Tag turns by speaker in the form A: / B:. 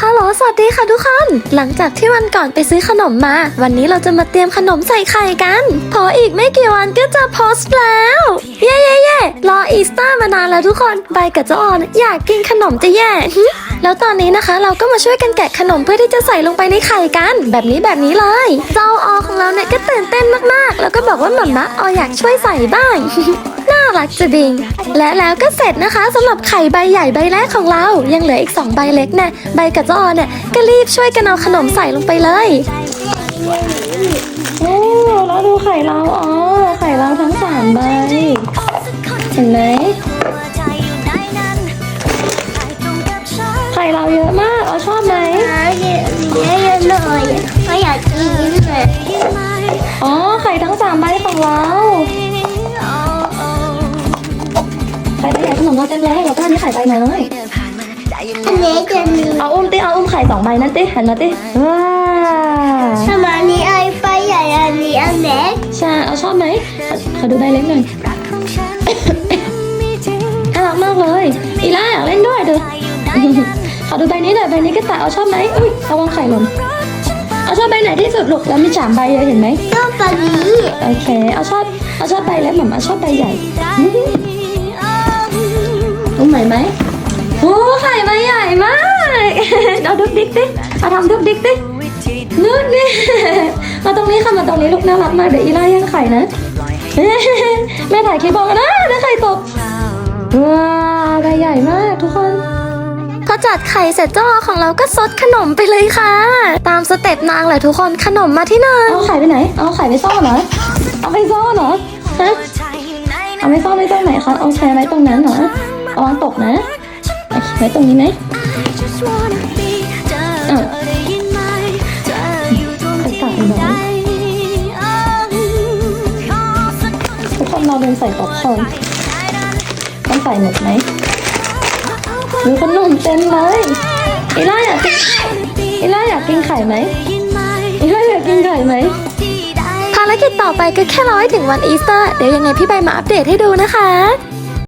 A: ฮัลโหลสวัสดีค่ะทุกคน หลังจากที่วันก่อนไปซื้อขนมมา วันนี้เราจะมาเตรียมขนมใส่ไข่กัน พออีกไม่กี่วันก็จะโพสต์แล้ว เย่เย่เย่รออีสเตอร์มานานแล้วทุกคนใบกับเจ้าออนอยากกินขนมจะแย่ แล้วตอนนี้นะคะ เราก็มาช่วยกันแกะขนมเพื่อที่จะใส่ลงไปในไข่กัน แบบนี้แบบนี้เลย เจ้าออของเราเนี่ยก็ตื่นเต้นมากๆ แล้วก็บอกว่าหม่อมะอออยากช่วยใส่บ้างารักจะดิง และแล้วก็เสร็จนะคะสำหรับไข่ใบใหญ่ใบแรกของเรา ยังเหลืออีก 2 ใบเล็กนะใบกับเจ้าออนเนี่ยก็รีบช่วยกันเอาขนมใส่ลงไปเลยโอ้แล้วดูไข่เราอ๋อไข่เราทั้งสามใบเห็นไหมไข่เราเยอะมากอ๋อชอบไหม
B: เยอะเยอะเลยก็อยากกินเลย
A: อ๋อไข่ทั้งสามใบของเรา ข่ใบใหญ่ขนมเราเต็มเลยเราก็อันนี้ไข่ใบน้อย
B: อันนี้จะมี
A: เอาอุ้มติเอาอุ้มไข่สองใบนั่นติหันมาติว้า
B: ทำไมอันนี้ไอ้ไปใหญ่อันนี้อันเล็ก
A: ใช่เอาชอบไหมขอดูใบเล็กหน่อยน่ารักมากเลยอีล่าอยากเล่นด้วยดูขอดูใบนี้หน่อยใบนี้ก็ตะเอาชอบไหมอุ้ยระวังไข่หล่นเอาชอบใบไหนที่สุดลูกแล้วมีสามใบเลยเห็นไหม
B: ชอบแบบนี้
A: โอเคเอาชอบเอาชอบใบเล็กหมามาชอบใบใหญ่ อุ้มใหม่ไหมโอ้ไข่ใบใหญ่มาก เอาดุกดิกดิเอาทำดุกดิกดินุกนี่มาตรงนี้ค่ะมาตรงนี้ลูกน่ารักมากเดี๋ยวอีล่าย่างไข่นะ แม่ถ่ายคลิปบอกนะเดี๋ยวไข่ตกว้าวใบใหญ่มากทุกคนพอจัดไข่เสร็จเจ้าของเราก็ซดขนมไปเลยค่ะ ตามสเต็ปนางเลยทุกคนขนมมาที่นึ่งเอาไข่ไปไหน เอาไข่ไปซ่อนเหรอเอาไปซ่อนเหรอฮะเอาไปซ่อนไว้ตรงไหนคะเอาแชร์ไว้ตรงนั้นเหรอ ระวังตกนะโอเคไว้ตรงนี้ไหมอะไปตักอีกหน่อยทุกคนเราเดินใส่ป๊อปคอร์นต้องใส่หมดไหมมีขนมเต็มเลยอีล่าอยากกินอีล่าอยากกินไข่ไหมอีล่าอยากกินไข่ไหมภารกิจต่อไปก็แค่ร้อยถึงวันอีสเตอร์ เดี๋ยวยังไงพี่ใบมาอัปเดตให้ดูนะคะ